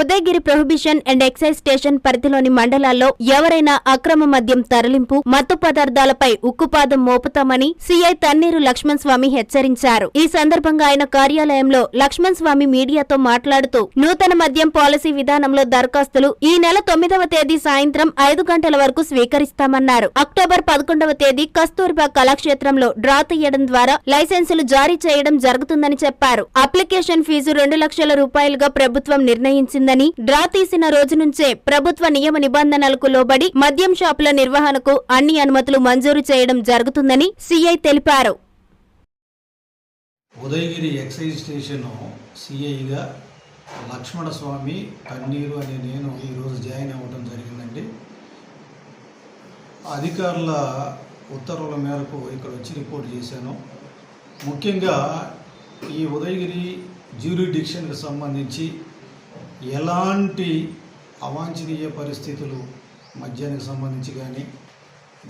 Udayagiri prohibition and excise station పరిధిలోని మండలాల్లో ఎవరైనా అక్రమ మద్యం తరలింపు మత్తు పదార్థాలపై ఉక్కుపాదం మోపుతామని సీఐ తన్నీరు లక్ష్మణ్ స్వామి హెచ్చరించారు. ఈ సందర్భంగా ఆయన కార్యాలయంలో లక్ష్మణ్ స్వామి మీడియాతో మాట్లాడుతూ నూతన మద్యం పాలసీ విధానంలో దరఖాస్తులు ఈ నెల తొమ్మిదవ తేదీ సాయంత్రం ఐదు గంటల వరకు స్వీకరిస్తామన్నారు. అక్టోబర్ పదకొండవ తేదీ కస్తూర్బా కళాక్షేత్రంలో డ్రా తీయడం ద్వారా లైసెన్సులు జారీ చేయడం జరుగుతుందని చెప్పారు. అప్లికేషన్ ఫీజు రెండు లక్షల రూపాయలుగా ప్రభుత్వం నిర్ణయించిందని డ్రా తీసిన రోజు నుంచే ప్రభుత్వ నియమ నిబంధనలకు లోబడి మద్యం షాపుల నిర్వహణకు అన్ని అనుమతులు మంజూరు చేయడం జరుగుతుందని సీఐ తెలిపారు. ఉదయగిరి ఎక్సైజ్ స్టేషన్ సిఐగా లక్ష్మణ స్వామి కన్నీరు అనే నేను ఈరోజు జాయిన్ అవ్వడం జరిగిందండి. అధికారుల ఉత్తర్వుల మేరకు ఇక్కడ వచ్చి రిపోర్ట్ చేశాను. ముఖ్యంగా ఈ ఉదయగిరి జ్యూరిడిక్షన్కి సంబంధించి ఎలాంటి అవాంఛనీయ పరిస్థితులు మద్యానికి సంబంధించి కానీ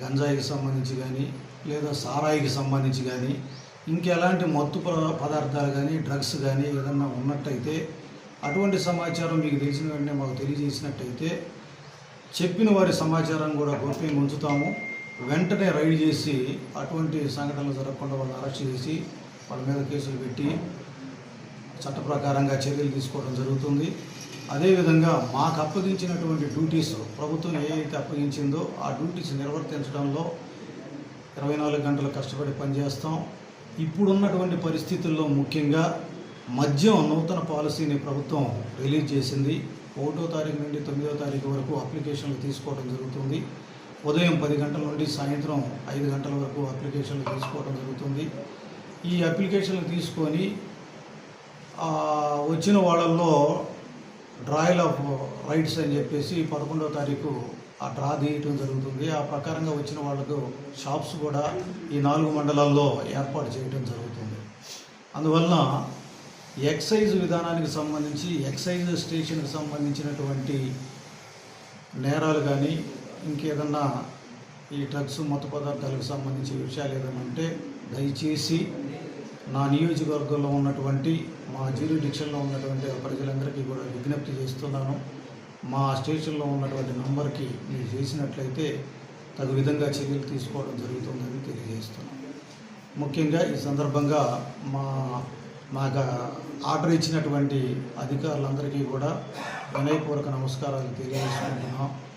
గంజాయికి సంబంధించి కానీ లేదా సారాయికి సంబంధించి కానీ ఇంకెలాంటి మత్తు పదార్థాలు కానీ డ్రగ్స్ కానీ ఏదన్నా ఉన్నట్టయితే అటువంటి సమాచారం మీకు తెలిసిన వెంటనే మాకు తెలియజేసినట్టయితే చెప్పిన వారి సమాచారం కూడా గోప్యంగా ఉంచుతాము వెంటనే రైడ్ చేసి అటువంటి సంఘటనలు జరగకుండా వాళ్ళని అరెస్ట్ చేసి వాళ్ళ మీద కేసులు పెట్టి చట్ట ప్రకారంగా చర్యలు తీసుకోవడం జరుగుతుంది. అదేవిధంగా మాకు అప్పగించినటువంటి డ్యూటీస్ ప్రభుత్వం ఏ అయితే అప్పగించిందో ఆ డ్యూటీస్ నిర్వర్తించడంలో ఇరవై నాలుగు గంటలు కష్టపడి పనిచేస్తాం. ఇప్పుడున్నటువంటి పరిస్థితుల్లో ముఖ్యంగా మద్యం నూతన పాలసీని ప్రభుత్వం రిలీజ్ చేసింది. ఒకటో తారీఖు నుండి తొమ్మిదో తారీఖు వరకు అప్లికేషన్లు తీసుకోవడం జరుగుతుంది. ఉదయం పది గంటల నుండి సాయంత్రం ఐదు గంటల వరకు అప్లికేషన్లు తీసుకోవడం జరుగుతుంది. ఈ అప్లికేషన్లు తీసుకొని వచ్చిన వాళ్ళల్లో డ్రాయల్ ఆఫ్ రైట్స్ అని చెప్పేసి పదకొండవ తారీఖు ఆ డ్రా తీయటం జరుగుతుంది. ఆ ప్రకారంగా వచ్చిన వాళ్ళకు షాప్స్ కూడా ఈ నాలుగు మండలాల్లో ఏర్పాటు చేయడం జరుగుతుంది. అందువలన ఎక్సైజ్ విధానానికి సంబంధించి ఎక్సైజ్ స్టేషన్కి సంబంధించినటువంటి నేరాలు కానీ ఇంకేదన్నా ఈ డ్రగ్స్ మత్తు పదార్థాలకు సంబంధించి విషయాలు ఏదైనా ఉంటే దయచేసి నా నియోజకవర్గంలో ఉన్నటువంటి మా జ్యూరిడిక్షన్లో ఉన్నటువంటి ప్రజలందరికీ కూడా విజ్ఞప్తి చేస్తున్నాను. మా స్టేషన్లో ఉన్నటువంటి నంబర్కి మీరు చేసినట్లయితే తగు విధంగా చర్యలు తీసుకోవడం జరుగుతుందని తెలియజేస్తున్నాను. ముఖ్యంగా ఈ సందర్భంగా మా మాకు ఆర్డర్ ఇచ్చినటువంటి అధికారులందరికీ కూడా వినయపూర్వక నమస్కారాలు తెలియజేసుకుంటున్నాం.